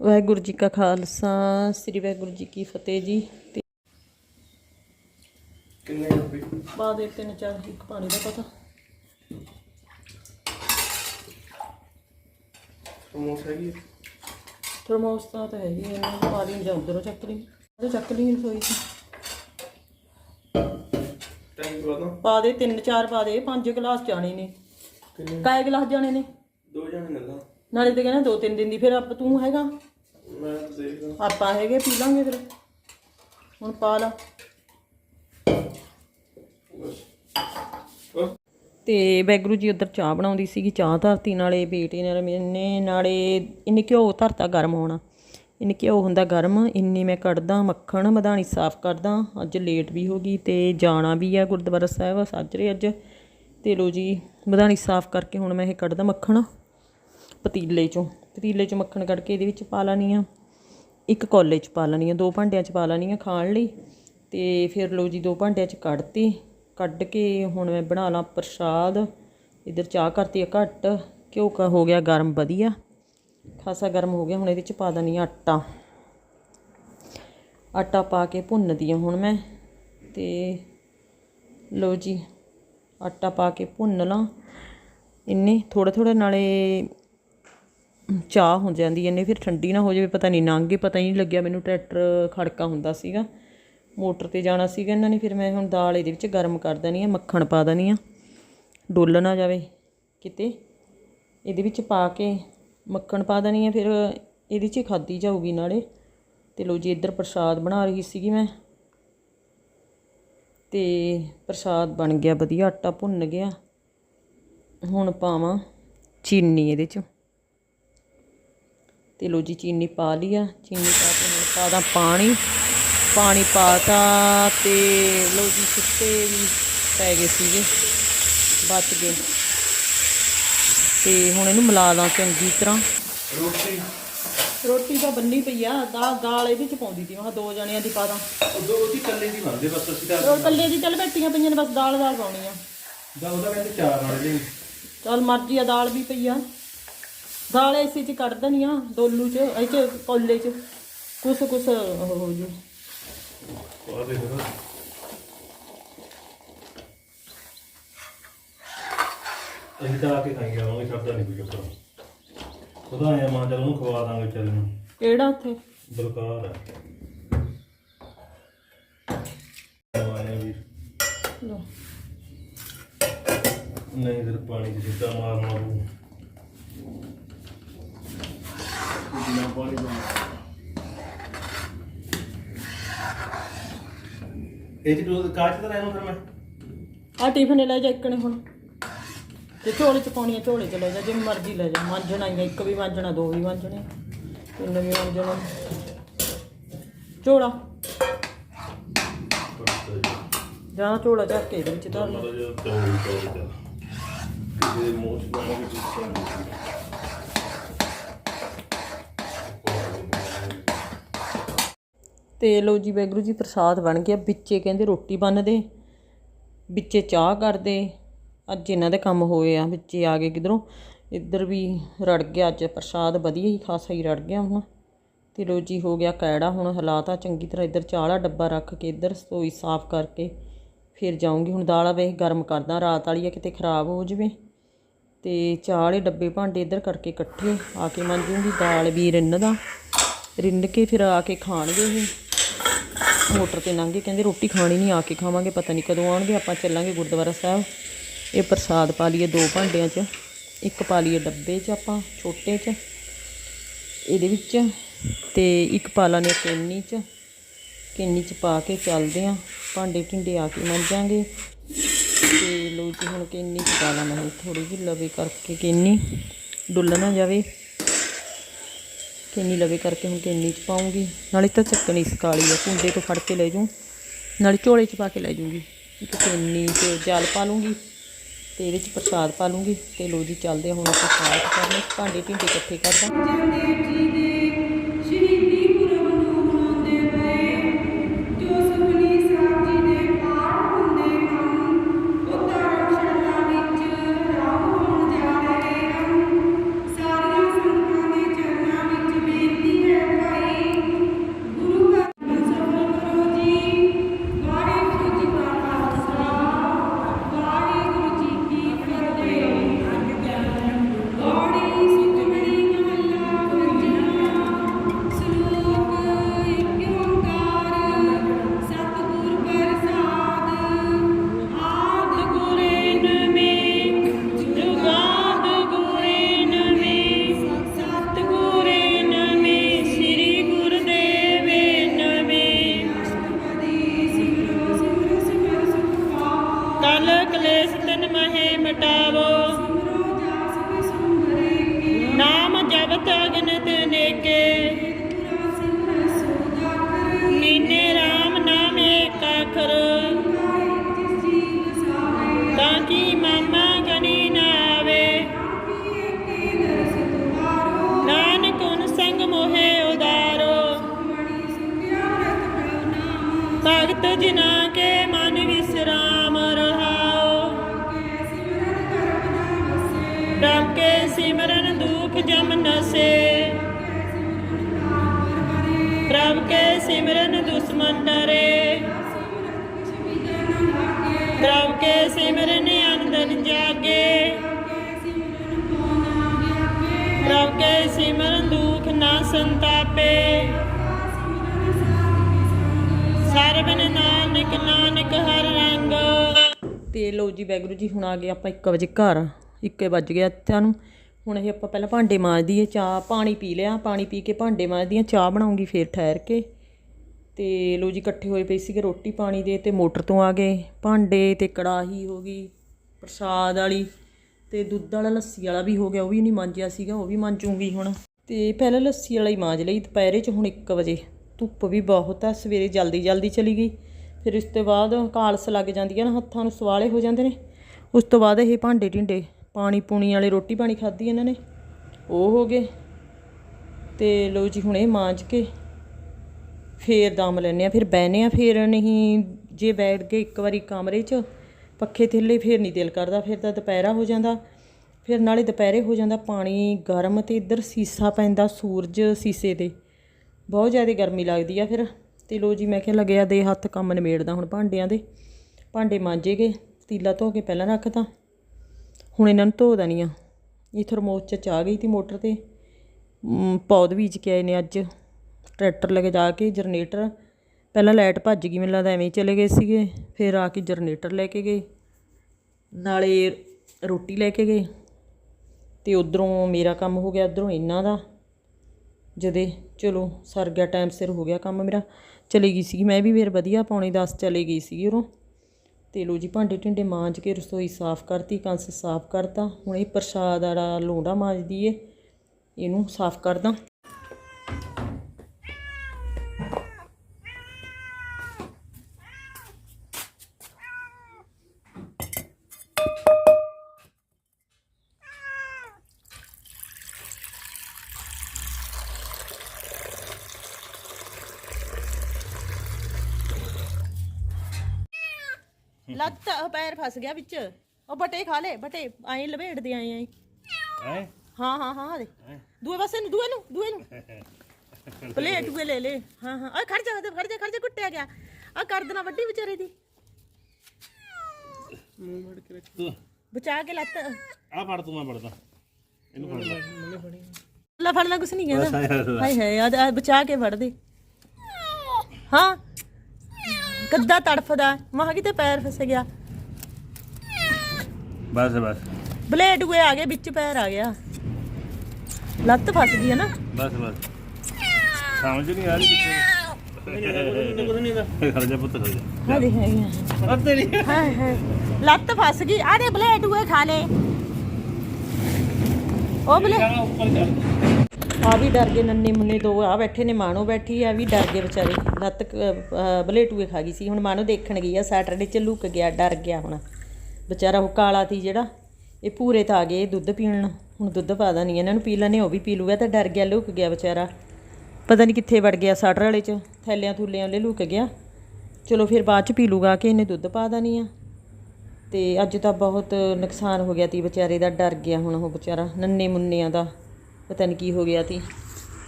ਵਾਹਿਗੁਰੂ ਜੀ ਕਾ ਖਾਲਸਾ ਸ੍ਰੀ ਵਾਹਿਗੁਰੂ ਜੀ ਕੀ ਫਤਿਹ ਜੀ। ਤੇ ਕਿੰਨੇ ਰੁਪਏ ਬਾਅਦ ਦੇ ਤਿੰਨ ਚਾਰ ਇੱਕ ਪਾਣੀ ਦਾ ਪਤਾ। ਸਮੋਸਾ ਹੈਗੀ ਥਰਮੋਸ ਤਾਂ ਤਾਂ ਹੈਗੀ ਹੈ, ਇਹਨਾਂ ਨੂੰ ਪਾ ਲਈ ਜਾਂ ਉਧਰੋਂ ਚੱਕ ਲਈ। ਉਹ ਚੱਕ ਲਈ ਰਸੋਈ ਚ। ਟਾਈਮ ਬੁਲਾਦਾ ਪਾ ਦੇ ਤਿੰਨ ਚਾਰ ਪਾ ਦੇ ਪੰਜ ਗਲਾਸ ਜਾਣੇ ਨੇ। ਕਿੰਨੇ? ਕਾਏ ਗਲਾਸ ਜਾਣੇ ਨੇ? ਦੋ ਜਣੇ ਨਾਲੇ ਤੇ ਕਹਿੰਦਾ ਦੋ ਤਿੰਨ ਦਿਨ ਦੀ ਫਿਰ ਆਪ ਤੂੰ ਹੈਗਾ। ਮੈਂ ਤਾਂ ਦੇਖਦਾ। ਆਪਾਂ ਹੈਗੇ ਪੀ ਲਾਂਗੇ ਫਿਰ। ਹੁਣ ਪਾ ਲਾ। ਤੇ ਬੈਗਰੂ ਜੀ ਉਧਰ ਚਾਹ ਬਣਾਉਂਦੀ ਸੀਗੀ ਚਾਹ ਧਰਤੀ ਨਾਲੇ ਬੇਟੇ ਨੇ ਮੈਨੇ ਨਾਲੇ ਇੰਨੇ ਘਿਓ ਧਰਤਾ ਗਰਮ ਹੋਣਾ। ਇੰਨੇ ਘਿਓ ਹੁੰਦਾ ਗਰਮ ਇੰਨੀ ਮੈਂ ਕੱਢਦਾ ਮੱਖਣ ਮਧਾਣੀ ਸਾਫ਼ ਕਰਦਾ। ਅੱਜ ਲੇਟ ਵੀ ਹੋ ਗਈ ਤੇ ਜਾਣਾ ਵੀ ਆ ਗੁਰਦੁਆਰਾ ਸਾਹਿਬ ਸਾਜਰੇ ਅੱਜ। ਤੇ ਲੋ ਜੀ ਮਧਾਣੀ ਸਾਫ਼ ਕਰਕੇ ਹੁਣ ਮੈਂ ਇਹ ਕੱਢਦਾ ਮੱਖਣ। ਪਤੀਲੇ ਚੋਂ। ਪਤੀਲੇ ਚੋਂ ਮੱਖਣ ਕੱਢ ਕੇ ਇਹਦੇ ਵਿੱਚ ਪਾ ਲੈਣੀ ਆ। ਇੱਕ ਕੌਲੇ ਚ ਪਾ ਲੈਣੀ ਆ। ਦੋ ਭਾਂਡਿਆਂ ਚ ਪਾ ਲੈਣੀ ਆ ਖਾਣ ਲਈ। ਤੇ ਫਿਰ ਲੋ ਜੀ, ਦੋ ਭਾਂਡਿਆਂ ਚ ਕੱਢਤੀ। ਕੱਢ ਕੇ ਹੁਣ ਮੈਂ ਬਣਾ ਲਾਂ ਪ੍ਰਸ਼ਾਦ। ਇਧਰ ਚਾਹ ਕਰਤੀ ਆ ਘੱਟ। ਘਿਓ ਕਾ ਹੋ ਗਿਆ ਗਰਮ, ਵਧੀਆ। ਖਾਸਾ ਗਰਮ ਹੋ ਗਿਆ। ਹੁਣ ਇਹਦੇ ਚ ਪਾ ਦਣੀ ਆਟਾ। ਆਟਾ ਪਾ ਕੇ ਭੁੰਨਦੀ ਆ ਹੁਣ ਮੈਂ। ਤੇ ਲੋ ਜੀ, ਆਟਾ ਪਾ ਕੇ ਭੁੰਨ ਲਾਂ। ਇੰਨੇ ਥੋੜਾ ਥੋੜਾ ਨਾਲੇ ਚਾਹ ਹੋ ਜਾਂਦੀ ਇਹਨੇ ਫਿਰ ਠੰਡੀ ਨਾ ਹੋ ਜਾਵੇ, ਪਤਾ ਨਹੀਂ ਲੰਘ ਗਏ ਪਤਾ ਹੀ ਨਹੀਂ ਲੱਗਿਆ ਮੈਨੂੰ, ਟਰੈਕਟਰ ਖੜਕਾ ਹੁੰਦਾ ਸੀਗਾ। ਮੋਟਰ ਤੇ ਜਾਣਾ ਸੀਗਾ ਇਹਨਾਂ ਨੇ, ਫਿਰ ਮੈਂ ਹੁਣ ਦਾਲ ਇਹਦੇ ਵਿੱਚ ਗਰਮ ਕਰ ਦੇਣੀ ਆ, ਮੱਖਣ ਪਾ ਦੇਣੀ ਆ। ਡੁੱਲ ਨਾ ਜਾਵੇ ਕਿਤੇ। ਇਹਦੇ ਵਿੱਚ ਪਾ ਕੇ ਮੱਖਣ ਪਾ ਦੇਣੀ ਆ, ਫਿਰ ਇਹਦੇ 'ਚ ਖਾਦੀ ਜਾਊਗੀ ਨਾਲੇ। ਤੇ ਲੋ ਜੀ, ਇੱਧਰ ਪ੍ਰਸ਼ਾਦ ਬਣਾ ਰਹੀ ਸੀਗੀ ਮੈਂ। ਤੇ ਪ੍ਰਸ਼ਾਦ ਬਣ ਗਿਆ, ਵਧੀਆ, ਆਟਾ ਭੁੰਨ ਗਿਆ। ਹੁਣ ਪਾਵਾਂ ਚੀਨੀ ਇਹਦੇ 'ਚ। ਤੇ ਲੋ ਜੀ ਚੀਨੀ ਪਾ ਲਈ ਆ। ਚੀਨੀ ਪਾ ਕੇ ਹੁਣ ਪਾ ਦਾਂ ਪਾਣੀ। ਪਾਣੀ ਪਾਤਾ ਤੇ ਲੋ ਜੀ ਸੁੱਤੇ ਵੀ ਪੈ ਗਏ ਸੀਗੇ। ਬਚ ਗਏ। ਤੇ ਹੁਣ ਇਹਨੂੰ ਮਿਲਾ ਲਾਂ ਚੰਗੀ ਤਰ੍ਹਾਂ। ਰੋਟੀ? ਰੋਟੀ ਤਾਂ ਬੰਨੀ ਪਈ ਆ। ਦਾਲ ਦਾਲ ਇਹਦੇ ਚ ਪਾਉਂਦੀ ਸੀ ਮੈਂ ਕਿਹਾ ਦੋ ਜਣਿਆਂ ਦੀ ਪਾ ਦਾਂ। ਉਦੋਂ ਉਹਦੀ ਕੱਲੇ ਦੀ ਬਣਦੇ ਬਸ ਅਸੀਂ ਤਾਂ ਉਹ ਕੱਲੇ ਦੀ ਚੱਲ ਬੈਠੀਆਂ ਪਈਆਂ ਨੇ ਬਸ ਦਾਲ ਦਾਲ ਪਾਉਣੀ ਆ। ਦਾ ਉਹਦਾ ਕਹਿੰਦੇ ਚਾਰ ਵਾਲੇ ਲਈ ਚੱਲ ਮਰਜ਼ੀ ਆ ਦਾਲ ਵੀ ਪਈ ਆ। ਦਾਲ ਇਸੇ ਚ ਕੱਢ ਦੇਣੀ ਆ ਡੋਲੂ ਚ ਇਹ ਚ ਕੋਲੇ ਚ। ਕੁਛ ਕੁਛ ਉਹ ਹੋ ਜੂ। ਪਾ ਦੇ ਫਿਰ ਅਸੀਂ ਤਾਂ ਆ ਕੇ ਖਾਈ ਜਾਵਾਂਗੇ ਛੱਡਦਾ ਨਹੀਂ ਕੋਈ ਚੱਕਰ। ਉਹਦਾ ਆਇਆ ਮਾਂ ਚੱਲ ਉਹਨੂੰ ਖਵਾ ਦਾਂਗੇ ਚੱਲ ਨੂੰ। ਕਿਹੜਾ ਉੱਥੇ? ਬਲਕਾਰ ਹੈ ਆਇਆ ਵੀ। ਲਓ। ਨਹੀਂ ਫਿਰ ਪਾਣੀ ਚ ਸਿੱਧਾ ਮਾਰ ਮਾਰੂ। ਬਿਨਾ ਪਾਣੀ ਦਾ ਇਹ ਜੀ ਦੋ ਕਾਚ ਤਾਂ ਰਹਿਣਾ ਫਿਰ ਮੈਂ? ਆ ਟਿਫਨ ਲੈ ਜਾ ਇੱਕ ਨੇ ਹੁਣ। ਤੇ ਝੋਲੇ ਚ ਪਾਉਣੀ ਆ ਝੋਲੇ ਚ ਲੈ ਜਾ ਜਿਵੇਂ ਮਰਜ਼ੀ ਲੈ ਜਾ। ਮਾਂਜਣਾ ਹੀ ਆ, ਇੱਕ ਵੀ ਮਾਂਜਣਾ ਦੋ ਵੀ ਮਾਂਜਣੇ ਤਿੰਨ ਵੀ ਮਾਂਜਣਾ ਝੋਲਾ। ਜਾਂ ਝੋਲਾ ਚੱਕ ਕੇ ਇਹਦੇ ਵਿੱਚ ਧਰ ਲੈ। ਮਤਲਬ ਜੋ ਚੌੜੀ ਚੌੜੀ ਚੱਲ ਕਿਸੇ ਮੂੰਹ ਚ ਪਾਵਾਂਗੇ ਜਿਸ ਤੇ ਲੋ ਜੀ ਵੈਗਰੂ ਜੀ ਪ੍ਰਸਾਦ ਬਣ ਗਿਆ। ਵਿੱਚੇ ਕਹਿੰਦੇ ਰੋਟੀ ਬੰਨਦੇ ਵਿੱਚੇ ਚਾਹ ਕਰਦੇ। ਅੱਜ ਇਹਨਾਂ ਦੇ ਕੰਮ ਹੋਏ ਆ, ਵਿੱਚੇ ਆ ਗਏ ਕਿਧਰੋਂ। ਇੱਧਰ ਵੀ ਰੜ ਗਿਆ ਅੱਜ ਪ੍ਰਸਾਦ, ਵਧੀਆ ਹੀ ਖਾਸਾ ਹੀ ਰੜ ਗਿਆ ਹੁਣ। ਤੇ ਲੋ ਜੀ ਹੋ ਗਿਆ ਕੈੜਾ, ਹੁਣ ਹਲਾਤਾ ਚੰਗੀ ਤਰ੍ਹਾਂ। ਇੱਧਰ ਚਾਹ ਵਾਲਾ ਡੱਬਾ ਰੱਖ ਕੇ ਇੱਧਰ ਰਸੋਈ ਸਾਫ਼ ਕਰਕੇ ਫਿਰ ਜਾਊਂਗੀ। ਹੁਣ ਦਾਲ ਵੇਖ ਗਰਮ ਕਰਦਾ, ਰਾਤ ਵਾਲੀ ਆ ਕਿਤੇ ਖਰਾਬ ਹੋ ਜਵੇ। ਤੇ ਚਾਹ ਵਾਲੇ ਡੱਬੇ ਭਾਂਡੇ ਇੱਧਰ ਕਰਕੇ ਇਕੱਠੇ ਆ ਕੇ ਮੰਨ ਮੰਜੂਗੀ ਦਾਲ ਵੀ ਰਿੰਨਦਾ ਰਿੰਨ ਕੇ ਫਿਰ ਆ ਕੇ ਖਾਣਗੇ ਇਹ। ਮੋਟਰ ਤੇ ਲੰਘੇ ਕਹਿੰਦੇ ਰੋਟੀ ਖਾਣੀ ਨਹੀਂ, ਆ ਕੇ ਖਾਵਾਂਗੇ, ਪਤਾ ਨਹੀਂ ਕਦੋਂ ਆਉਣਗੇ, ਆਪਾਂ ਚੱਲਾਂਗੇ ਗੁਰਦੁਆਰਾ ਸਾਹਿਬ। ਇਹ ਪ੍ਰਸਾਦ ਪਾ ਲਈਏ ਦੋ ਭਾਂਡਿਆਂ 'ਚ, ਇੱਕ ਪਾ ਲਈਏ ਡੱਬੇ 'ਚ ਆਪਾਂ, ਛੋਟੇ 'ਚ, ਇਹਦੇ ਵਿੱਚ, ਤੇ ਇੱਕ ਪਾ ਲਾਂਗੇ ਕੇਨੀ 'ਚ ਕੇਨੀ 'ਚ ਪਾ ਕੇ ਚੱਲਦੇ ਆਂ, ਭਾਂਡੇ ਢਿੰਡੇ ਆ ਕੇ ਮੰਜਾਂਗੇ ਤੇ ਲੋ ਜੀ, ਹੁਣ ਕੇਨੀ 'ਚ ਪਾ ਲਾਂ ਮੈਂ ਥੋੜੀ ਜਿਹੀ ਲਵੇ ਕਰਕੇ ਕੇਨੀ ਡੁੱਲ ਨਾ ਜਾਵੇ। ਕਿੰਨੀ ਲਵੇ ਕਰਕੇ ਹੁਣ ਕਿੰਨੀ ਚ ਪਾਉਂਗੀ। ਨਾਲੇ ਤਾਂ ਚੱਕਣੀ ਸਕਾਲੀ ਆ, ਕੁੰਡੇ ਤੋਂ ਫੜ ਕੇ ਲੈ ਜੂ ਨਾਲੇ ਝੋਲੇ ਚ ਪਾ ਕੇ ਲੈ ਜੂਗੀ ਇੱਕ ਕਿੰਨੀ ਚ ਜਲ ਪਾ ਲੂੰਗੀ ਤੇ ਇਹਦੇ ਚ ਪ੍ਰਸਾਦ ਪਾ ਲੂੰਗੀ ਤੇ ਲੋ ਜੀ ਚੱਲਦੇ ਆ ਹੁਣ ਆਪਾਂ ਸਾਫ਼ ਕਰਨੇ ਭਾਂਡੇ ਢਿੰਡੇ ਇਕੱਠੇ ਕਰਦਾ। ਕਲ ਕਲੇਸ਼ ਤਿਨ ਮਹੇ ਮਿਟਾਵੋ। ਨਾਮ ਜਪਤ ਅਗਨ ਤੇ ਸਿਮਰਨ ਦੁਸ਼ਮਨ ਡਰੇ ਪ੍ਰਭ ਕੇ ਸਿਮਰਨ ਅੰਦਨ ਜਾਗੇ। ਪ੍ਰਭ ਕੇ ਸਿਮਰਨ ਦੁਖ ਨਾ ਸੰਤਾਪੇ। ਸਰਬਨ ਨਾਨਕ ਨਾਨਕ ਹਰ ਰੰਗ। ਤੇ ਲੋ ਜੀ ਵੈਗਰੂ ਜੀ, ਹੁਣ ਆ ਗਏ ਆਪਾਂ 1 ਵਜੇ ਘਰ। 1 ਵੱਜ ਗਿਆ ਇੱਥੇ ਹੁਣ ਇਹ ਆਪਾਂ ਪਹਿਲਾਂ ਭਾਂਡੇ ਮਾਂਜਦੀਏ, ਚਾਹ ਪਾਣੀ ਪੀ ਲਿਆ। ਪਾਣੀ ਪੀ ਕੇ ਭਾਂਡੇ ਮਾਂਜਦੀ ਮਾਂਜਦੀਆਂ ਚਾਹ ਬਣਾਉਂਗੀ ਫੇਰ ਠਹਿਰ ਕੇ। ਤੇ ਲੋ ਜੀ, ਇਕੱਠੇ ਹੋਏ ਪਏ ਸੀਗੇ ਰੋਟੀ ਪਾਣੀ ਦੇ ਤੇ ਮੋਟਰ ਤੋਂ ਆ ਗਏ। ਭਾਂਡੇ ਤੇ ਕੜਾਹੀ ਹੋ ਗਈ, ਪ੍ਰਸਾਦ ਵਾਲੀ ਤੇ ਦੁੱਧ ਵਾਲਾ, ਲੱਸੀ ਵਾਲਾ ਵੀ ਹੋ ਗਿਆ, ਉਹ ਵੀ ਨਹੀਂ ਮਾਂਜਿਆ ਸੀਗਾ, ਉਹ ਵੀ ਮਾਂਜੂਗੀ ਹੁਣ। ਤੇ ਪਹਿਲਾਂ ਲੱਸੀ ਵਾਲਾ ਹੀ ਮਾਂਜ ਲਈ, ਦੁਪਹਿਰੇ 'ਚ ਹੁਣ 1 ਵਜੇ। ਧੁੱਪ ਵੀ ਬਹੁਤ ਆ, ਸਵੇਰੇ ਜਲਦੀ ਜਲਦੀ ਚਲੀ ਗਈ। ਫਿਰ ਇਸ ਤੋਂ ਬਾਅਦ ਕਾਲਸ ਲੱਗ ਜਾਂਦੀ ਹੈ ਨਾ, ਹੱਥਾਂ ਨੂੰ ਸਵਾਲੇ ਹੋ ਜਾਂਦੇ ਨੇ। ਉਸ ਤੋਂ ਬਾਅਦ ਇਹ ਭਾਂਡੇ ਢਿੰਡੇ, ਪਾਣੀ ਪੂਣੀ ਵਾਲੇ, ਰੋਟੀ ਪਾਣੀ ਖਾਧੀ ਇਹਨਾਂ ਨੇ। ਉਹ ਹੋ ਗਏ। ਤੇ ਲੋ ਜੀ, ਹੁਣ ਇਹ ਮਾਂਜ ਕੇ ਫੇਰ ਦਮ ਲੈਨੇ ਆ ਫਿਰ ਬਹਿਨੇ ਆ ਫਿਰ ਨਹੀਂ, ਜੇ ਬੈਠ ਗਏ ਇੱਕ ਵਾਰੀ ਕਮਰੇ 'ਚ, ਪੱਖੇ ਥੱਲੇ ਫਿਰ ਨਹੀਂ ਦਿਲ ਕਰਦਾ, ਫਿਰ ਤਾਂ ਦੁਪਹਿਰਾ ਹੋ ਜਾਂਦਾ। ਫਿਰ ਨਾਲੇ ਦੁਪਹਿਰੇ ਹੋ ਜਾਂਦਾ ਪਾਣੀ ਗਰਮ ਤੇ ਇੱਧਰ ਸੀਸਾ ਪੈਂਦਾ ਸੂਰਜ ਸੀਸੇ ਤੇ। ਬਹੁਤ ਜ਼ਿਆਦਾ ਗਰਮੀ ਲੱਗਦੀ ਆ ਫਿਰ। ਤੇ ਲੋ ਜੀ, ਮੈਂ ਕਿਹਾ ਲੱਗਿਆ ਦੇ ਹੱਥ ਕੰਮ ਨਿਬੇੜਦਾ ਹੁਣ ਭਾਂਡਿਆਂ ਦੇ। ਭਾਂਡੇ ਮਾਂਜੇ ਗਏ, ਤੀਲਾ ਧੋ ਕੇ ਪਹਿਲਾਂ ਰੱਖਤਾ ਹੁਣ ਇਹਨਾਂ ਨੂੰ ਧੋ ਦੇਣੀ ਆ। ਇਹ ਥਰਮੋਸ ਚ ਚਾਹ ਗਈ ਤੀ ਮੋਟਰ ਤੇ। ਪੌਦ ਬੀਜ ਕੇ ਆਏ ਨੇ ਅੱਜ। ਟਰੈਕਟਰ ਲੈ ਕੇ ਜਾ ਕੇ ਜਨਰੇਟਰ, ਪਹਿਲਾਂ ਲਾਈਟ ਭੱਜ ਗਈ, ਮੈਨੂੰ ਲੱਗਦਾ ਐਵੇਂ ਹੀ ਚਲੇ ਗਏ ਸੀਗੇ, ਫਿਰ ਆ ਕੇ ਜਨਰੇਟਰ ਲੈ ਕੇ ਗਏ, ਨਾਲੇ ਰੋਟੀ ਲੈ ਕੇ ਗਏ, ਤੇ ਉਧਰੋਂ ਮੇਰਾ ਕੰਮ ਹੋ ਗਿਆ, ਉਧਰੋਂ ਇਹਨਾਂ ਦਾ, ਜਦੇ ਚਲੋ ਸਰ ਗਿਆ ਟਾਈਮ ਸਿਰ ਹੋ ਗਿਆ ਕੰਮ ਮੇਰਾ, ਚਲੀ ਗਈ ਸੀਗੀ, ਮੈਂ ਵੀ ਫਿਰ ਵਧੀਆ ਪੌਣੇ 10 ਚਲੇ ਗਈ ਸੀਗੀ ਉਰੋਂ, ਤੇ ਲੋ ਜੀ ਭਾਂਡੇ ਢਿੰਡੇ ਮਾਂਜ ਕੇ ਰਸੋਈ ਸਾਫ਼ ਕਰਤੀ, ਕੰਸ ਸਾਫ਼ ਕਰਤਾ, ਹੁਣ ਇਹ ਪ੍ਰਸ਼ਾਦ ਵਾਲਾ ਲੋਂਡਾ ਮਾਂਜਦੀ ਏ, ਇਹਨੂੰ ਸਾਫ਼ ਕਰਦਾ। ਲੱਤ ਪੈਰ ਫਸ ਗਿਆ ਵਿੱਚ। ਉਹ ਬਟੇ ਖਾ ਲੈ ਬਟੇ ਐਂ ਲਵੇੜਦੇ ਆਏ ਐਂ ਹੈ? ਹਾਂ ਹਾਂ ਹਾਂ ਦੇ। ਦੂਏ ਪਾਸੇ ਨੂੰ ਦੂਏ ਨੂੰ ਦੂਏ ਨੂੰ। ਪਲੇਟ ਦੂਏ ਲੈ ਲੈ। ਹਾਂ ਹਾਂ। ਓਏ ਖੜ ਜਾ ਖੜ ਜਾ ਖੜ ਜਾ ਕੁੱਟਿਆ ਗਿਆ। ਆ ਕਰ ਦੇਣਾ ਵੱਡੀ ਵਿਚਾਰੇ ਦੀ। ਬਚਾ ਕੇ ਲੱਤ। ਆ ਫੜ ਤੂੰ ਮੈਂ ਫੜਦਾ। ਇਹਨੂੰ ਫੜ ਲੈ। ਲੈ ਫੜ ਲੈ ਕੁਛ ਨਹੀਂ ਕਹਿੰਦਾ। ਹਾਏ ਹਾਏ ਆ ਬਚਾ ਕੇ ਫੜ ਦੇ। ਹਾਂ। ਕੱਦਾ ਤੜਫਦਾ? ਮਾਹ ਕਿਤੇ ਪੈਰ ਫਸ ਗਿਆ। ਬਸ ਬਸ। ਬਲੇਡ ਉਏ ਆ ਗਏ ਵਿੱਚ ਪੈਰ ਆ ਗਿਆ। ਲੱਤ ਫਸ ਗਈ ਹੈ ਨਾ। ਬਸ ਬਸ। ਸਮਝ ਨਹੀਂ ਆ ਰਹੀ ਕਿੱਥੇ ਕੁਝ ਨਹੀਂ ਦਾ ਖੜ ਜਾ ਪੁੱਤ ਖੜ ਜਾ। ਹਾਂ ਦੇ ਹੈਗੇ ਆ ਤੇਰੀ। ਹਾਏ ਹਾਏ ਲੱਤ ਫਸ ਗਈ। ਆ ਦੇ ਬਲੇਡ ਉਏ ਖਾ ਲੈ। ਉਹ ਬਲੇ ਉੱਪਰ ਚੱਲ। ਆ ਵੀ ਡਰ ਗਏ ਨੰਨੇ ਮੁੰਨੇ ਦੋ ਆ ਬੈਠੇ ਨੇ ਮਾਣੋ ਬੈਠੀ ਆ ਵੀ ਡਰ ਗਏ ਵਿਚਾਰੇ। ਲੱਤ ਬਲੇਟੂਏ ਖਾ ਗਈ ਸੀ। ਹੁਣ ਮਾਣੋ ਦੇਖਣ ਗਈ ਆ ਸੈਟਰਡੇ ਚ ਲੁਕ ਗਿਆ, ਡਰ ਗਿਆ ਹੁਣ। ਵਿਚਾਰਾ ਉਹ ਕਾਲਾ ਤੀ ਜਿਹੜਾ, ਇਹ ਪੂਰੇ ਤਾਂ ਆ ਗਏ ਦੁੱਧ ਪੀਣ ਹੁਣ ਦੁੱਧ ਪਾ ਨਹੀਂ ਇਹਨਾਂ ਨੂੰ ਪੀ ਲੈਣੇ ਉਹ ਵੀ ਪੀ ਲੂਗਾ, ਤਾਂ ਡਰ ਗਿਆ, ਲੁਕ ਗਿਆ ਵਿਚਾਰਾ। ਪਤਾ ਨਹੀਂ ਕਿੱਥੇ ਵੜ ਗਿਆ ਸਟਰ ਵਾਲੇ ਚ, ਥੈਲਿਆਂ ਥੁੱਲਿਆਂ ਵਾਲੇ ਲੁਕ ਗਿਆ। ਚਲੋ ਫਿਰ ਬਾਅਦ ਚ ਪੀ ਲੂਗਾ ਕਿ ਇਹਨੇ ਦੁੱਧ ਪਾ ਨਹੀਂ ਆ। ਤੇ ਅੱਜ ਤਾਂ ਬਹੁਤ ਨੁਕਸਾਨ ਹੋ ਗਿਆ ਤੀ ਵਿਚਾਰੇ ਦਾ, ਡਰ ਗਿਆ ਹੁਣ ਉਹ ਵਿਚਾਰਾ, ਨੰਨੇ ਮੁੰਨਿਆਂ ਦਾ। ਪਤਾ ਨਹੀਂ ਕੀ ਹੋ ਗਿਆ ਤੀ